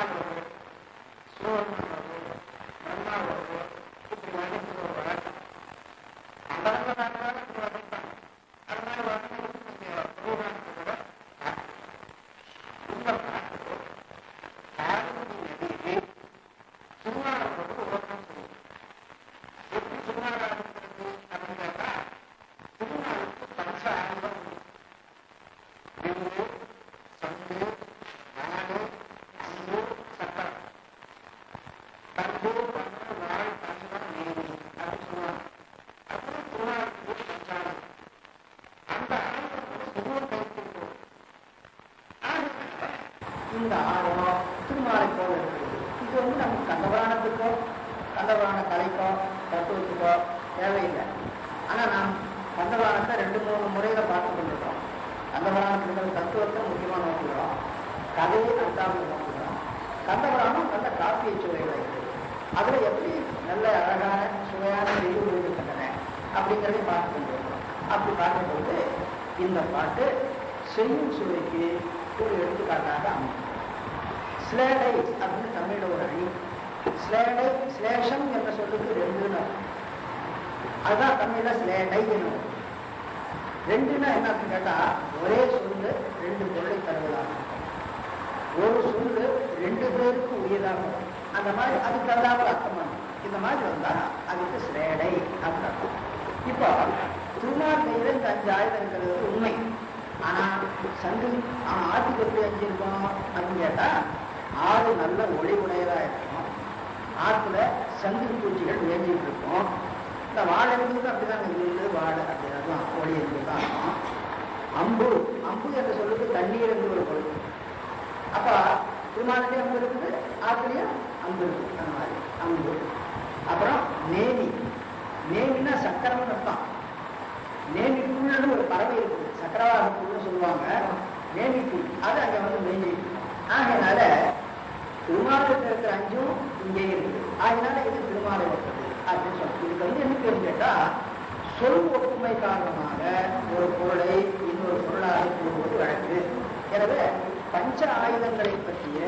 Chicago. இந்த ஆழம் திருமாலை போல இருக்குது இது வந்து நமக்கு கந்தபுராணத்துக்கோ கந்தபுராண கலைக்கோ தத்துவத்துக்கோ தேவையில்லை. ஆனால் நாம் கந்தபுராணத்தை ரெண்டு மூணு முறையில் பார்த்து கொண்டிருக்கோம் கந்தபுராணத்தில் இருக்கிற தத்துவத்தை முக்கியமா நோக்குகிறோம். கதையை அடுத்தாமல் நோக்குகிறோம். கந்தபுராணம் நல்ல காப்பிய சுவையில் இருக்குது அதில் எப்படி நல்ல அழகான சுவையான செய்திகள் இருக்கின்றன அப்படிங்கிறதையும் பார்த்து கொண்டிருக்கிறோம். அப்படி பார்க்கும்போது இந்த பாட்டு செய்யும் சுவைக்கு ஒரு எடுத்துக்காட்டாக அமையும். ஸ்லேடை அப்படின்னு தமிழோட ஒரு அழி ஸ்லேடை ஸ்லேஷம் என்ற சொல்லுக்கு ரெண்டுன்னு அதுதான் தமிழ்ல ஸ்லேடை என்னும் ரெண்டுன்னா என்ன கேட்டா ஒரே சொல்லு ரெண்டு பொருளை தருவதாக ஒரு சொல்லு ரெண்டு பேருக்கு உயிராகும் அந்த மாதிரி அதுக்கு தகுந்தாமல் அர்த்தம் இந்த மாதிரி வந்தா அதுக்கு ஸ்லேடை அப்படின்னு இப்போ இப்போ இந்த அஞ்சு ஆயுதம் இருக்கிறது உண்மை. ஆனா சங்கு அவன் ஆட்டுக்கு எப்படி அஞ்சு இருக்கும் அப்படின்னு கேட்டா ஆடு நல்ல ஒளி உடையதா இருக்கும். ஆற்றுல சங்கு பூச்சிகள் வேண்டிட்டு இருக்கும். இந்த வாழை இருக்கிறது அப்படிதான் இருக்குது வாழை அப்படிதான் ஒளி இருந்துதான் இருக்கும். அம்பு அம்பு என்ற சொல்லுக்கு தண்ணீர் என்று ஒரு பொருள். அப்ப திருமாலிலே அம்பு இருக்குது ஆற்றுலயும் அம்பு இருக்குது. அந்த மாதிரி அம்பு. அப்புறம் நேமி நேமின்னா சக்கரம்னு அர்த்தம். நேமிக்குள்னு ஒரு பறவை இருக்குது. சக்கரவாகத்துன்னு சொல்லுவாங்க. நேமிக்கு அது அங்க வந்து மேஞ்சி ஆகையினால திருமாலத்தில் இருக்கிற அஞ்சும் இங்கே இருக்குது. ஆகினால இது திருமாலை ஒப்பது அப்படின்னு சொல்லி இதுக்கு வந்து என்ன பேர் கேட்டா சொல் ஒப்புமை காரணமாக ஒரு பொருளை இன்னொரு பொருளாக கூறுவது வழக்கு. எனவே பஞ்ச ஆயுதங்களை பற்றிய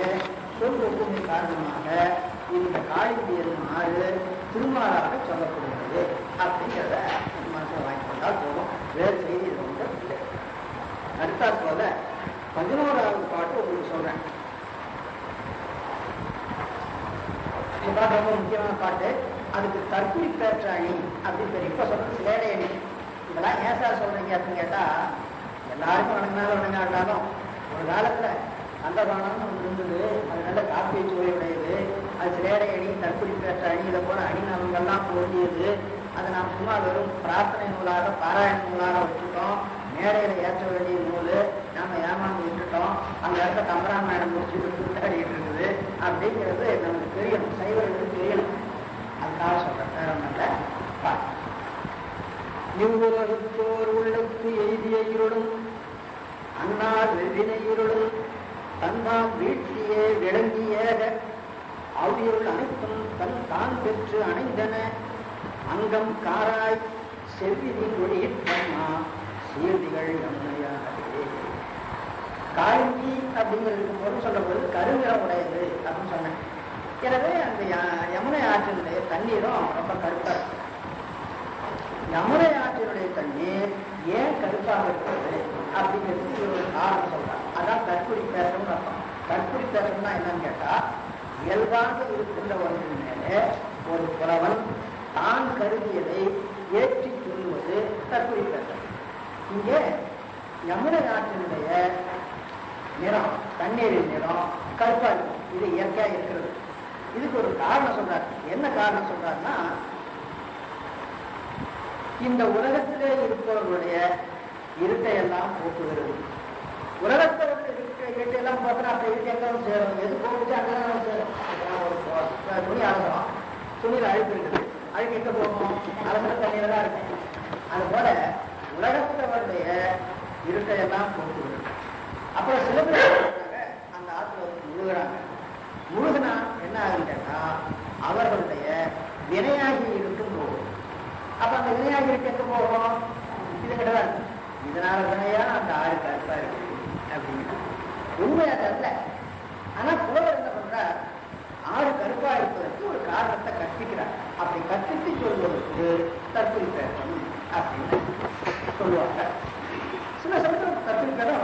சொல் ஒப்புமை காரணமாக இந்த காளிக்கு ஆறு திருமாலாக சொல்லப்படுகிறது அப்படிங்கிறத மனசில் வாங்கி கொண்டால் போதும் வேறு செய்தி இது ஒன்றும் இல்லை அடுத்தா போல பதினோராவது பாட்டு உங்களுக்கு சொல்றேன் இந்த பாட்டு ரொம்ப முக்கியமான பாட்டு. அதுக்கு தற்குறி பேற்றாணி அப்படின்னு பேர். இப்ப சொல்றது சிலேடையணி இதெல்லாம் ஏன் சார் சொல்றீங்க அப்படின்னு கேட்டா எல்லாருக்கும் வணங்கினாலும் வணங்காட்டாலும் ஒரு காலத்துல அந்த பானம் இருந்தது. அது நல்ல காப்பிய சுவையுடையது அது சிலேடை அணி தற்குறி பேற்ற அணி இதை போல அணி நாமங்கள்லாம் அதை நாம் சும்மா வெறும் பிரார்த்தனை நூலாக பாராயண நூலாக வச்சுட்டோம் மேடையில ஏற்ற வேண்டிய நூல் நாம ஏமாந்து விட்டுட்டோம். அந்த இடத்துல கம்பராமாயணம் முடிச்சுட்டு கூத்தாடிட்டு இருக்குது. அப்படிங்கிறது நமக்கு தெரியும். சைவர்களுக்கு தெரியணும் அதுக்காக சொல்றேன் வேற ஒன்றும் இல்லை பாருங்க இவ்வுலகத்தோர் உள்ளத்து எய்திய இருளும் அன்னார் வெவ்வினை இருளும் தன்மாம் வீழ்ச்சியே விளங்கிய அவ்விருள் அனைத்தும் தன் தான் பெற்று அணைந்தன அங்கம் காராய் செவ்விதின் ஒளியிட்டம்மா சீர்திகள் அம்மையாகவே காய்கி அப்படிங்கிறதுக்கு பொருள் சொல்லும்போது கருநிறம் உடையது அப்படின்னு சொன்னேன் எனவே அந்த யமுனை ஆற்றினுடைய தண்ணீரும் ரொம்ப கருப்பா இருக்கு. யமுனை ஆற்றினுடைய தண்ணீர் ஏன் கருப்பாக இருக்கிறது அப்படிங்கிறது இது ஒரு காரணம் சொல்றாங்க. அதான் கற்புரி பேசணும்னு அர்த்தம். கற்புரி பேசணும்னா என்னன்னு கேட்டா இயல்பாக இருக்கின்ற ஒன்றின் மேலே ஒரு புலவன் தான் கருதியதை ஏற்றி சொல்லுவது கற்புரி பேசணும் இங்கே யமுனை ஆற்றினுடைய நிறம் தண்ணீரின் நிறம் கருப்பா இருக்கும் இது இயற்கையா இருக்கிறது. இதுக்கு ஒரு காரணம் சொல்றாரு. என்ன காரணம் சொல்றாருன்னா இந்த உலகத்திலே இருப்பவர்களுடைய இருட்டை எல்லாம் போக்குகிறது. உலகத்தை விட்டு இருட்டை எல்லாம் பார்த்தா அப்ப இருட்டு எங்க சேரும் எது போக்குச்சு அங்கதான் சேரும் ஒரு துணி அலசுறோம் துணியில் அழுப்பு இருக்குது. அழுக்கு எங்க போகும்? அலசுற தண்ணியில தான் இருக்கு அது போல உலகத்தவருடைய இருட்டை எல்லாம் போக்குகிறது. அப்புறம் சில பேர் அந்த ஆற்றுல வந்து முழுகுறாங்க என்ன ஆகுன்னு அவர்களுடைய வினையாகி இருக்கும் போகும் அப்ப அந்த வினையாகி இருக்க எங்க போகும் இது கிடையாது இதனால வினையா அந்த ஆறு கருப்பா இருக்கு அப்படின்னு. உண்மையா தெரியல ஆனா புலவர் என்ன பண்றார்? ஆறு கருப்பா இருப்பதற்கு ஒரு காரணத்தை கற்பிக்கிறார். அப்படி கற்பித்து சொல்வதற்கு தற்கொலை பேசணும் அப்படின்னு சொல்லுவாங்க. சில சமயம் கத்திரிக்கதை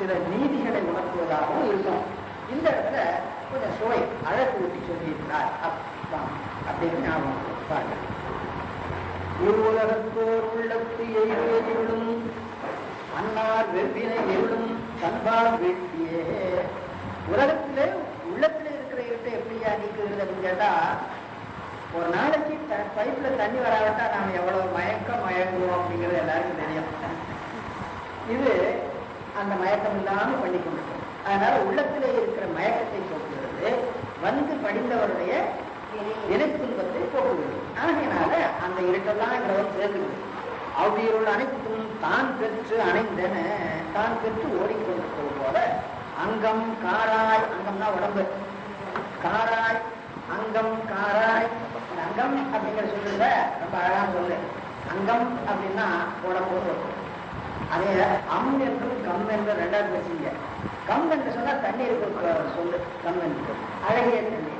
சில நீதிகளை உணர்த்துவதாகவும் இருக்கும். இந்த இடத்துல கொஞ்சம் சுவை அழகு ஊட்டி சொல்லியிருந்தார் அப்பா அப்படின்னு ஞாபகம் பாருங்க உலகத்தோர் உள்ளத்து எய்தும் அன்னார் வெவ்வினை எழும் தன்பால் வீழ்த்தியே. உலகத்திலே உள்ளத்துல இருக்கிற இருட்டை எப்படியா நீக்குறது அப்படின்னு கேட்டா ஒரு நாளைக்கு த- பைப்ல தண்ணி வராவிட்டா நாம எவ்வளவு மயக்கம் மயங்குவோம் அப்படிங்கிறது எல்லாருக்கும் தெரியும். இது அந்த மயக்கம் இல்லாமல் பண்ணி கொண்டிருக்கும் அதனால உள்ளத்திலே இருக்கிற மயக்கத்தை போக்குகிறது. வந்து படிந்தவருடைய நினைத்துன்பத்தை போக்குகிறது. ஆகையினால அந்த இருட்டெல்லாம் இங்கிறவர் சேர்க்குது. அவ்வியருள் அனைத்தும் தான் பெற்று அணைந்தன. தான் பெற்று ஓடிக்கொண்டிருப்பது போல அங்கம் காராய் அங்கம்னா உடம்பு. காராய் அங்கம் காராய் அங்கம் அப்படிங்கிற சொல்லுல ரொம்ப அழகாக சொல்லு. அங்கம் அப்படின்னா உடம்பு. அதே அம் என்றும் கம் என்று ரெண்டாவது பேசுங்க கம் என்று சொன்னா தண்ணீர் சொல்லு. கம் என்று. அழகிய தண்ணி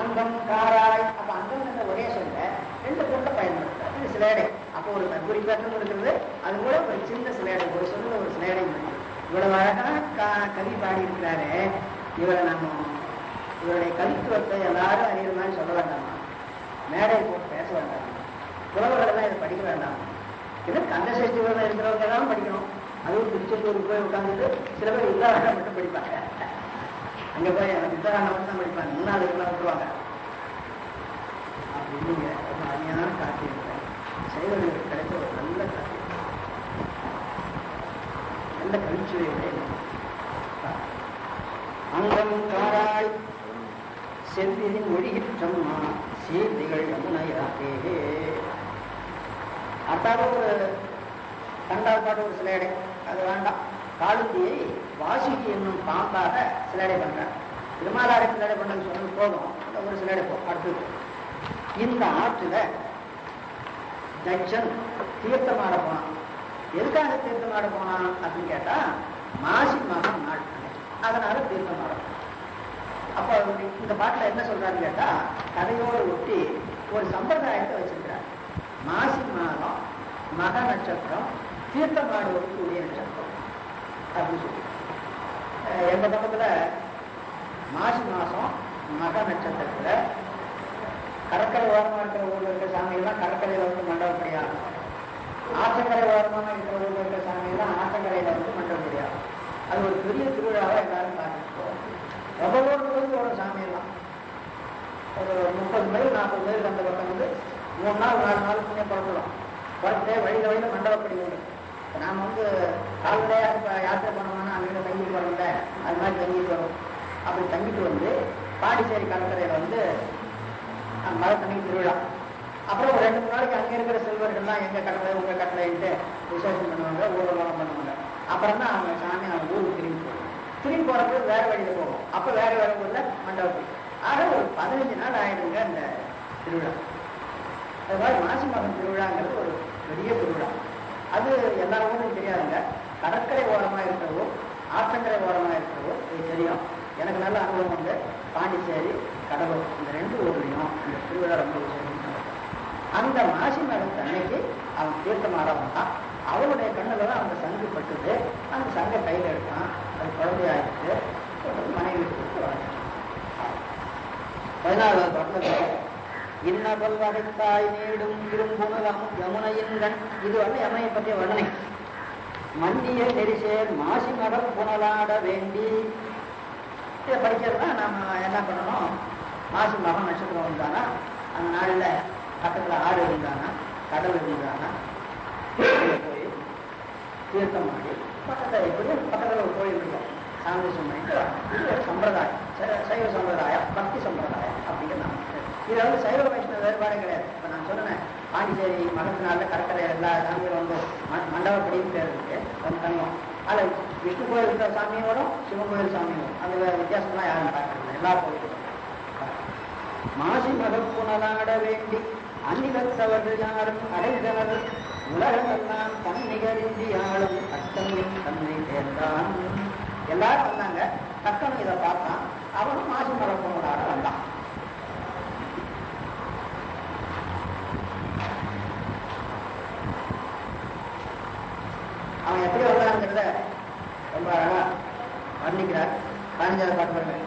அங்கம் காராய். அப்ப அங்கம் என்ற ஒரே சொல்ல ரெண்டு பொருளை பயன்படுத்துறாரு. இது சிலேடை. அப்போ ஒரு குறிப்பாட்டம் இருக்கிறது அது கூட ஒரு சின்ன சிலேடை ஒரு சொல்ல ஒரு சிலேடை. இவ்வளவு அழகா கவி பாடி இருக்கிறாரு இவரை நம்ம இவருடைய கவித்துவத்தை எல்லாரும் அறிகிற மாதிரி சொல்ல வேண்டாமா? மேடை போட்டு பேச வேண்டாம்? புலவர்கள் எல்லாம் இதை படிக்க வேண்டாம்? இது விரதம் இருக்கிறவங்க தான் படிக்கணும். அதுவும் திருச்செந்தூருக்கு போய் உட்காந்துட்டு சில பேர் இல்லாத மட்டும் படிப்பாங்க. அங்க போய் புத்தகாண்டம் மட்டும் தான் படிப்பாங்க. முன்னாள் இருக்கலாம் விட்டுருவாங்க அப்படி இல்லைங்க. ரொம்ப அருமையான காட்சி இருக்கிறேன் சைவர்களுக்கு கிடைச்ச ஒரு நல்ல காட்சி நல்ல கவிச்சுவையுடைய அங்கம் காராய் செவ்வியின் ஒழுகிற்றம்மா சீர்திகள் யமுனையாகே அதாவது ஒரு கண்டால் பாட்டு ஒரு சிலையடை அது வேண்டாம். காளுந்தியை வாசுகி என்னும் பாம்பாக சிலையடை பண்றார். திருமாலாரை சிலையடை பண்ணது சொன்னது போதும். ஒரு சிலையடை போ அடுத்தது இந்த ஆற்றுல தட்சன் தீர்த்தமாட போனான். எதுக்காக தீர்த்தமாட போனான் அப்படின்னு கேட்டா மாசி மாதம் நாள். அதனால தீர்த்தமாட போனான். அப்போ இந்த பாட்டுல என்ன சொல்றாருன்னு கேட்டா கதையோடு ஒட்டி ஒரு சம்பிரதாயத்தை வச்சிருக்கிறார். மாசி மாதம் மக நட்சத்திரம் தீர்த்தம் உரிய நட்சத்திரம் அப்படின்னு சொல்லி எந்த பக்கத்துல மாசி மாசம் மக நட்சத்திரத்துல கடற்கரை ஓரமா இருக்கிற ஊர்ல இருக்கிற சாமியெல்லாம் கடற்கரையில வந்து மண்டபப்படியாகும். ஆற்றங்கரை ஓரமாக இருக்கிற ஊர்ல இருக்கிற சாமியெல்லாம் ஆற்றங்கரையில வந்து மண்டபப்படியாகும். அது ஒரு பெரிய திருவிழாவை எல்லாரும் பார்த்துட்டு போவோம் ரொம்ப தூரத்துலேருந்து ஒரு சாமியெல்லாம் ஒரு முப்பது மைல் நாற்பது மைல் அந்த பக்கம் வந்து மூணு நாள் நாலு நாள் புண்ணியம் புறப்படும் புறப்பட்டே வழியில் வழியில மண்டபப்படி உண்டு இப்போ நாம் வந்து கால்நடையாக இப்போ யாத்திரை பண்ணோம்னா அங்கே தங்கிட்டு வரோம்ல அது மாதிரி தங்கிட்டு வரும். அப்படி தங்கிட்டு வந்து பாண்டிச்சேரி கடற்கரையில் வந்து அஹ், மழை தண்ணி திருவிழா. அப்புறம் ஒரு ரெண்டு மூணு நாளைக்கு அங்கே இருக்கிற செல்வர்கள்லாம் எங்கள் கடலை உங்கள் கடலைன்ட்டு விசேஷம் பண்ணுவாங்க ஊர்வலம் பண்ணுவாங்க. அப்புறம் தான் அவங்க சாமி அவங்க ஊருக்கு திரும்பி போவோம். திரும்பி போகிறப்ப வேற வழியில் போவோம். அப்போ வேறு வேறு ஊரில் மண்டபப்படி ஆக ஒரு பதினஞ்சு நாள் ஆயிடுங்க அந்த திருவிழா. அது மாதிரி மாசி மாதம் திருவிழாங்கிறது ஒரு பெரிய திருவிழா அது எல்லா ஊரும் தெரியாதுங்க. கடற்கரை ஓரமாக இருக்கிறவோ ஆற்றங்கரை ஓரமாக இருக்கிறவோ இது தெரியும். எனக்கு நல்ல அனுபவம் வந்து பாண்டிச்சேரி கடலூர் இந்த ரெண்டு ஊர்லையும் இந்த திருவிழா ரொம்ப விசேஷம் அந்த மாசி மகன் அன்னைக்கு அவன் தீர்த்தமாட தான். அவனுடைய கண்ணில் தான் அந்த சங்கு பட்டுது. அந்த சங்கை கையில் எடுத்தான். அது குழந்தையாயிடுச்சு. மனைவி கொடுத்து வாழ்ந்தான் பதினாறாவது பக்கத்தில் இன்ன பல்வகைத்தாய் நீடும் திரும்புணலம் யமுனையின்கண். இது வந்து யமுனையை பற்றிய வர்ணனை. மண்டிய நெரிசேர் மாசி மடல் புனலாட வேண்டி. இதை படிக்கிறதுனா நாம என்ன பண்ணணும்? மாசி மகம் நட்சத்திரம் இருந்தானா? அந்த நாளில் பக்கத்தில் ஆடு இருந்தானா? கடல் இருந்தானா? போய் தீர்த்தம் மாடி பக்கத்தில் எப்படி பக்கத்தில் ஒரு கோயில் இருக்கும். சாமி சுமணிக்கு இது ஒரு சம்பிரதாயம். சைவ சம்பிரதாயம் பக்தி சம்பிரதாயம் அப்படிங்கிறது நம்ம இது வந்து சைவ வைஷ்ணவ வேறுபாடு கிடையாது. இப்போ நான் சொன்னேன் பாண்டிச்சேரி மகத்தினால கடற்கரை எல்லா சாமியும் வந்து மண்டபப்படியும் மண்டபப்படின்னு பேர் இருக்கு வந்து தங்குவோம். அதில் விஷ்ணு கோயில் இருக்கிற சாமியும் வரும் சிவன் கோயில் சாமியும் அந்த வித்தியாசம்லாம் யாரும் பார்க்கறது எல்லா கோயிலும் மாசி மகப்புணலாட வேண்டி அந்நிலத்தவர்கள் யாரும் அடைந்தனர். உலகமெல்லாம் தன் நிகழ்ந்தி ஆளும் தன்னை சேர்ந்தான் எல்லாரும் வந்தாங்க. தக்கனும் இதை பார்த்தான். அவனும் மாசி மகள் வந்தான். அவன் எப்படி வந்தாருங்கிறத ரொம்ப அழகா வர்ணிக்கிறார். காஞ்சால பாட்டுவார்கள்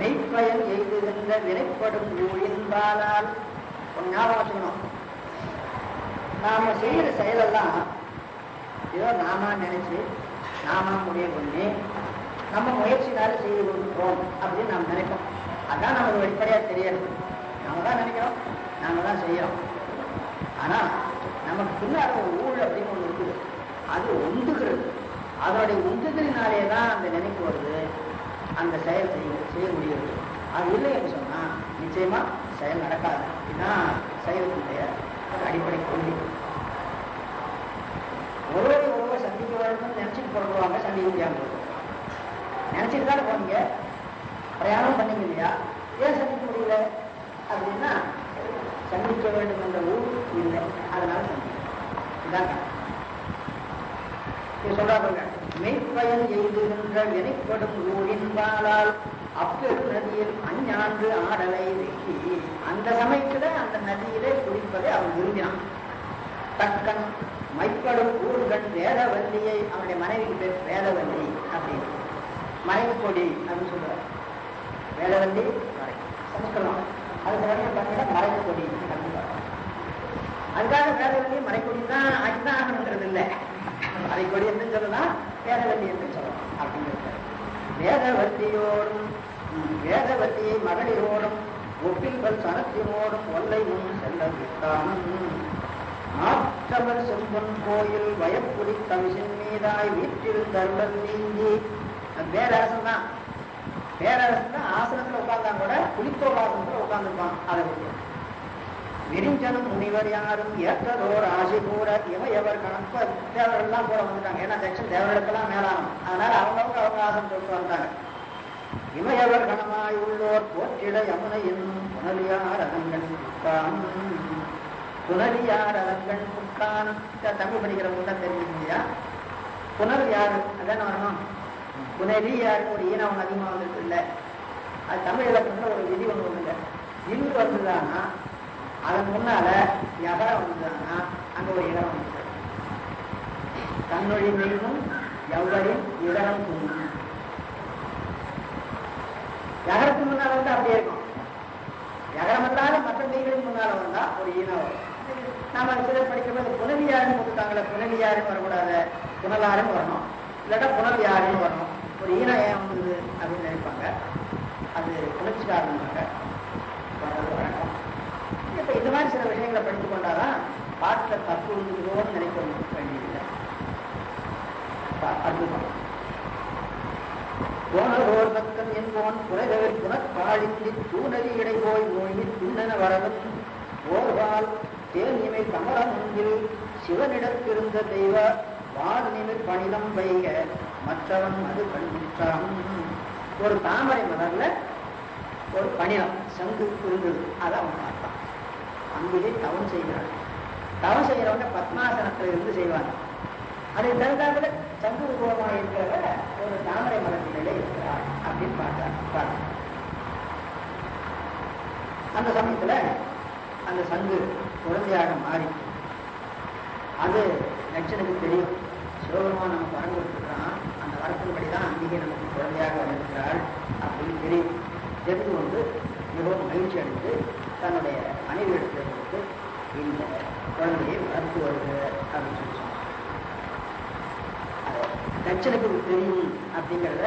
மெய்ப்பயன் எய்துகின்ற வினைப்படும் ஊழின்பானால் ஞாபகம் வச்சுக்கணும். நாம செய்யற செயலெல்லாம் ஏதோ நாம நினைச்சு நாம முடிய பண்ணி நம்ம முயற்சினால செய்து கொடுக்கிறோம் அப்படின்னு நாம் நினைப்போம். அதான் நமக்கு வெளிப்படையா தெரியாது. நாம தான் நினைக்கிறோம் நாம தான் செய்யறோம். ஆனா நமக்கு பின்னாடி ஊழல் அப்படின்னு ஒன்று அது உந்துகிறது அதனுடைய உந்துதலினாலே தான் அந்த நினைப்பு வருது. அந்த செயல் செய்ய செய்ய முடிகிறது அது இல்லை என்று சொன்னால் நிச்சயமா செயல் நடக்காது. இதுதான் செயலுடைய அடிப்படை கொள்கை. ஒருவரை ஒருவர் சந்திக்க வேண்டும் நினைச்சிட்டு புறப்படுவாங்க சந்திக்க முடியாமல் நினைச்சிட்டு தானே போனீங்க பிரயாணம் பண்ணீங்க இல்லையா? ஏன் சந்திக்க முடியல? அப்படின்னா சந்திக்க வேண்டும் என்ற ஊர் இல்லை. அதனால சந்திக்க இதாங்க சொல்றாங்க மெய்ப்பயன் எய்துகின்ற வினைப்படும் ஊரின்பாலால் அப்பெரு நதியில் அஞ்ஞாண்டு ஆடலை வெட்டி அந்த சமயத்துல அந்த நதியிலே குளிப்பதை அவன் விரும்பினான். தக்கன் மைப்படும் ஊர்கள் வேதவல்லியை அவனுடைய மனைவிக்கு பேர் வேதவல்லி அப்படின்னு. மனைவி கொடி அப்படின்னு சொல்றாரு. வேதவல்லி சமஸ்கிருதம். அது பார்த்தீங்கன்னா மறைக்கொடி அப்படின்னு அதுக்காக வேதவல்லி மறைக்கொடி தான் ஆக்கிதான் ஆகணுங்கிறது இல்லை வேதவதி என்று சொல்லலாம். அப்படின்னு என்று சொல்லலாம் அப்படிங்கிறது வேதவல்லியோடும் ம், மகளிரோடும் ஒப்பில்கள் சனத்தினோடும் ஒல்லை முன் செல்ல விட்டான் ஆற்றவர் செம்பன் கோயில் வயப்புலி கவிசின் மீதாய் வீட்டில் தருடன் நீங்கி. அது பேரரசன் தான். பேரரசன் தான் ஆசனத்துல உட்கார்ந்தா கூட புலித்தோலாசனத்துல உட்கார்ந்துருப்பான். அதை விரிஞ்சனும் முனிவர் யாரும் ஏற்றதோர் ஆசி கூற இவையவர் கணக்கு தேவரெல்லாம் கூட வந்துட்டாங்க. ஏன்னா தட்சன் தேவர்களுக்கெல்லாம் மேலாகும் அதனால அவங்களுக்கு அவங்க ஆசனம் தொட்டு வந்தாங்க. இவையவர் கணமாய் உள்ளோர் போற்றிட யமுனை என்னும் புனலியார் அரங்கன் புக்கான். புனலியார் அரங்கன் புக்கான் தமிழ் படிக்கிறவங்க தான் முடியா புனர் யாரு? அதான் வரணும். புனலி யாரு ஒரு ஈனவன் அதிகமாக வந்துருக்கு இல்லை அது தமிழ் ஒரு விதி ஒன்று ஒன்று இல்லை இன்று வந்துதான்னா அதன் முன்னால யகரம் வந்ததுதானா அங்க ஒரு இடம் வந்து தன்னொழி மீதும் எவரின் இடரம் துண்ணும் யகரத்துக்கு முன்னால வந்து அப்படியே இருக்கும். எகரம் இல்லாத மற்ற மெய்களுக்கு முன்னால வந்தா ஒரு ஈனம் வரும். நாம சிலர் படிக்கும்போது புனவியாருன்னு கொடுத்தாங்களே புனவியாருன்னு வரக்கூடாது. புனலாருன்னு வரணும். இல்லாட்டா புனல் யாருன்னு வரணும். ஒரு ஈனம் ஏன் வந்தது அப்படின்னு நினைப்பாங்க. அது புணர்ச்சி காரணமாக வர்றது இப்ப இந்த மாதிரி சில விஷயங்களை படித்துக் கொண்டாதான் பாட்டில் தப்பு இருக்குதோன்னு நினைக்க வேண்டியதில்லை பா- அற்புதம். போனதோர் பக்கம் என்போன் புனகவர் புனற்பாழிந்தி தூணறி இடை போய் நோயி துண்ணன வரவும் ஓர்வால் தேன் இமை கமலம் ஒன்றில் சிவனிடத்திருந்த தெய்வ வால் பணிதம் வைக மற்றவன் அது கண்ணிற்றான் ஒரு தாமரை மலர்ல ஒரு பணியம் சங்கு இருந்தது. அதை அவன் பார்த்தான். அங்கே தவம் செய்கிறான் தவம் செய்கிறவங்க பத்மாசனத்தில் இருந்து செய்வாங்க. அதை தகுந்தாப்புல சங்கு ரூபமாக இருக்கிறவ ஒரு தாமரை மலர்களிலே இருக்கிறார் அப்படின்னு பார்த்தார் பார்த்தார். அந்த சமயத்துல அந்த சங்கு குழந்தையாக மாறி அது லட்சனுக்கு தெரியும். சிவபெருமா நமக்கு வரம் கொடுத்துருக்கான் அந்த வரத்தின்படி தான் அம்பிகை நமக்கு குழந்தையாக வந்திருக்கிறாள் அப்படின்னு தெரியும். தெரிந்து கொண்டு மிகவும் மகிழ்ச்சி அடைந்து தன்னுடைய மனைவி இடத்துல இந்த குழந்தையை வளர்த்து வருக அப்படின்னு சொல்லி சொன்னார் தட்சனுக்கு தெரியும் அப்படிங்கிறத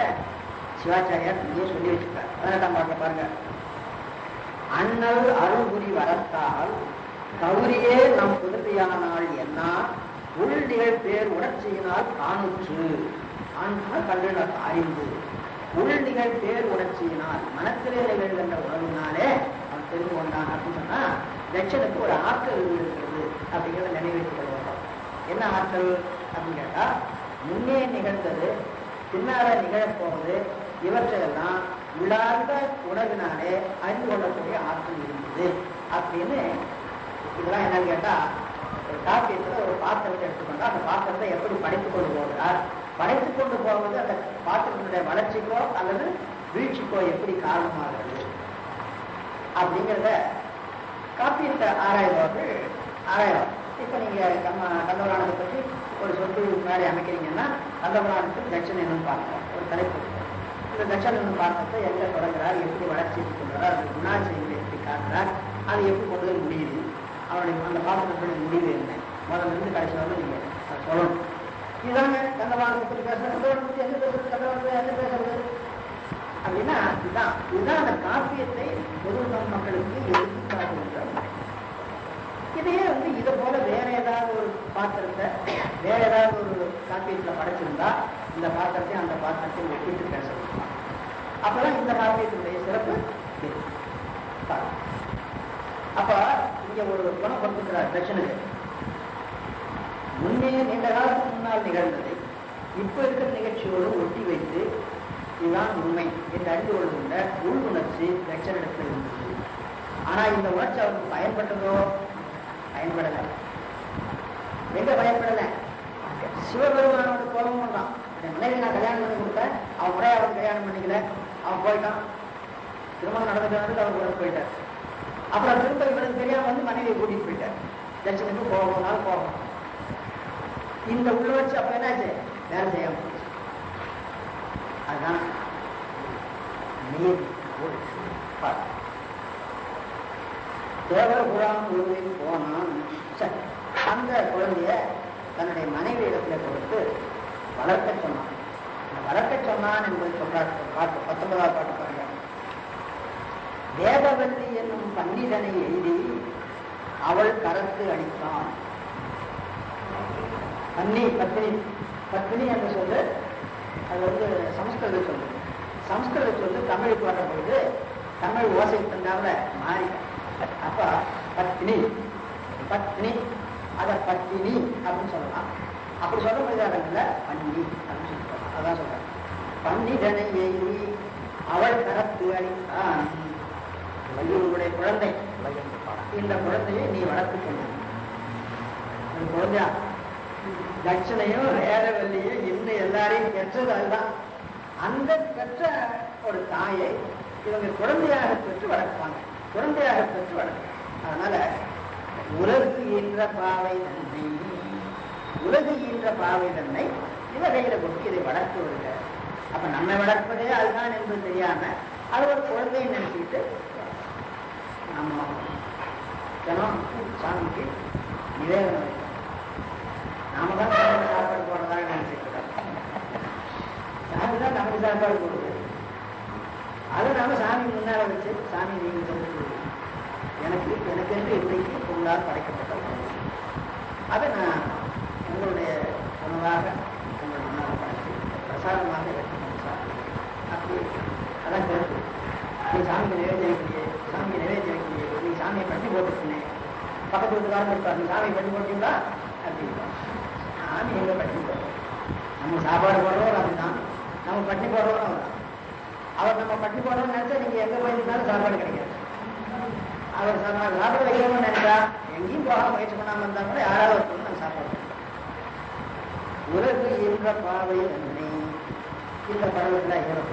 சிவாச்சாரியார் இங்கே சொல்லி வச்சிருக்கார். பதினெட்டாம் பாட்டில் பாருங்க. அண்ணல் அருள்புரி வரத்தால் கௌரியே நம் குழந்தையானால் என்ன? உள் நிகழ் பேர் உணர்ச்சியினால் காணுற்று. ஆண்கள் கண்டினர் அறிந்து உள் நிகழ் பேர் உணர்ச்சியினால் மனத்திலே நிகழ்கின்ற உணர்வினாலே தெரிந்து கொண்டான் அப்படின்னு சொன்னா தட்சனுக்கு ஒரு ஆற்றல் இருக்கிறது அப்படிங்கிறத நினைவேற்றிக் கொள்வோம். என்ன ஆற்றல் அப்படின்னு கேட்டா முன்னே நிகழ்ந்தது பின்னால நிகழப்போவது இவற்றையெல்லாம் உள்ளார்ந்த உணர்வினாலே அறிந்து கொள்ளக்கூடிய ஆற்றல் இருந்தது அப்படின்னு இதெல்லாம் என்னன்னு கேட்டா ஒரு காப்பியத்துல ஒரு பாத்திரத்தை எடுத்துக்கொண்டா அந்த பாத்திரத்தை எப்படி படைத்துக் கொண்டு போகிறார் படைத்துக் கொண்டு போவது அந்த பாத்திரத்தினுடைய வளர்ச்சிக்கோ அல்லது வீழ்ச்சிக்கோ எப்படி காரணமாகிறது? அப்படிங்கிறத காப்பியத்தை ஆராய்பவர்கள் ஆராயலாம். இப்ப நீங்க நம்ம கந்தபுராணத்தை பற்றி ஒரு சொத்து மேடை அமைக்கிறீங்கன்னா கந்தபுராணத்துக்கு தட்சணை என்னன்னு பார்க்கணும் ஒரு தலைப்பு. இந்த இந்த என்ன பார்த்தப்ப எங்க தொடங்குறார் எப்படி வளர்ச்சி கொள்றார் அந்த குணாட்சியங்களை எப்படி காட்டுறார் அது எப்படி கொண்டு போய் முடியுது அவனுடைய அந்த பாசனத்துடைய முடிவு என்ன? முதல்ல இருந்து கடைசி வந்து நீங்க சொல்லணும். இதாங்க கந்தவானத்தை பற்றி பேசுறது. என்ன பேசுறது? கந்தவானத்தை என்ன பேசுறது. அப்படின்னா இதுதான் இதுதான் அந்த காப்பியத்தை பொது மக்களுக்கு எடுத்து காட்டுகின்ற முறை. இதையே வந்து இதை போல வேற ஏதாவது ஒரு பாத்திரத்தை வேற ஏதாவது ஒரு காப்பியத்துல படைச்சிருந்தா இந்த பாத்திரத்தை அந்த பாத்திரத்தை ஒப்பிட்டு பேசணும் அப்பதான் இந்த காப்பியத்தினுடைய சிறப்பு அப்ப இங்க ஒரு குணம் கொடுத்துக்கிறார் பிரச்சனை முன்னே நீண்ட காலத்துக்கு முன்னால் நிகழ்ந்ததை இப்ப இருக்கிற நிகழ்ச்சியோடு ஒட்டி வைத்து இதுதான் உண்மை என்று அறிந்து கொள்கின்ற உள்ளுணர்ச்சி லட்சணத்தில் இருந்தது. ஆனா இந்த உணர்ச்சி அவருக்கு பயன்பட்டதோ பயன்படலை. எங்க பயன்படல சிவபெருமானோட கோபம் பண்றான் என் மனைவி நான் கல்யாணம் பண்ணி கொடுத்தேன். அவன் முறையை அவன் கல்யாணம் பண்ணிக்கல. அவன் போயிட்டான். திருமணம் நடந்துட்டு அவர் கூட போயிட்டார். அப்புறம் திரும்ப இவனுக்கு தெரியாம வந்து மனைவியை கூட்டிட்டு போயிட்டார். தட்சனுக்கு போகணும்னாலும் போகணும் இந்த உள்ளுணர்ச்சி அப்ப என்னாச்சு? வேலை செய்யாம அதுதான் நீர் ஓடிச்சு. பாரு. தேவர் புறாம் போனான் அந்த குழந்தைய தன்னுடைய மனைவி இடத்துல கொடுத்து வளர்க்க சொன்னான். வளர்க்க சொன்னான் என்பது சொல்றார். பாட்டு பத்தொன்பதாவது பாட்டு பாருங்க. வேதவல்லி என்னும் பண்டிதனை எழுதி அவள் கரத்து அடித்தான். பன்னி பத்னி பத்னி என்று சொல்லு அது வந்து சமஸ்கிருத சொல்லு சமஸ்கிருத சொல்லு தமிழுக்கு வரும்பொழுது தமிழ் ஓசை தந்தாவில் மாறிட்டான். அப்ப பத்னி பத்னி அத பத்தினி அப்படின்னு சொல்லலாம். அப்படி சொல்ல முடியாதவங்கள பன்னி அப்படின்னு சொல்லலாம் அதான் சொல்றாங்க பன்னிதனை எய்தி அவள் கரத்து அளித்தான் உங்களுடைய குழந்தை. இந்த குழந்தையை நீ வளர்த்து கொண்டு குழந்தையா? தட்சணையும் வேதவல்லியும் இன்னும் எல்லாரையும் பெற்றது அதுதான் அந்த பெற்ற ஒரு தாயை இவங்க குழந்தையாக பெற்று வளர்ப்பாங்க குழந்தையாக பெற்று வளர்க்கிறார் அதனால உலகு என்ற பாவை தன்னை உலகு என்ற பாவை தன்னை இவகையில கொண்டு இதை வளர்த்து வருகிறார் அப்ப நம்மை வளர்ப்பதே அதுதான் என்று தெரியாம அது ஒரு குழந்தையை நினைச்சுக்கிட்டு நம்ம தினம் சாமிக்கு நிவேதனம் நாம தான் சாப்பாடு போடுறதாக நினைச்சிட்டு இருக்கோம். சாமி தான் நமக்கு சாப்பாடு போடுது அதை நாம சாமி முன்னால வச்சு சாமி நீங்க சொல்லிட்டு எனக்கு எனக்கென்று இன்றைக்கு உங்களால் படைக்கப்பட்ட உணவு அதை நான் உங்களுடைய உணவாக உங்கள் முன்னால் படைத்து பிரசாதமாக எடுத்து சாப்பிடுவேன். அப்படி அதான் கருத்து நீ சாமிக்கு நிவேதியம் வைக்கலையே சாமிக்கு நிவேதியம் நீ சாமியை பட்டி போட்டுருக்கேன் பக்கத்து வீட்டுக்காரங்க இருப்பார் நீ சாமியை பட்டி போட்டீங்களா அப்படின்னா சாமி எங்க பட்டி போடுறோம் நம்ம சாப்பாடு போடுறோம் அப்படிதான் நம்ம பட்டி போடுறோம் அவர்தான். அவர் நம்ம பட்டி போடுறோம்னு நினைச்சா நீங்க எங்க போயிருந்தாலும் சாப்பாடு கிடைக்காது. அவர் சாப்பாடு சாப்பிட வைக்கணும்னு நினைச்சா எங்கேயும் போக முயற்சி பண்ணாம இருந்தா கூட யாராவது ஒருத்தர் நம்ம சாப்பாடு உலகு என்ற பாவை தன்னை இந்த படத்துல இவரை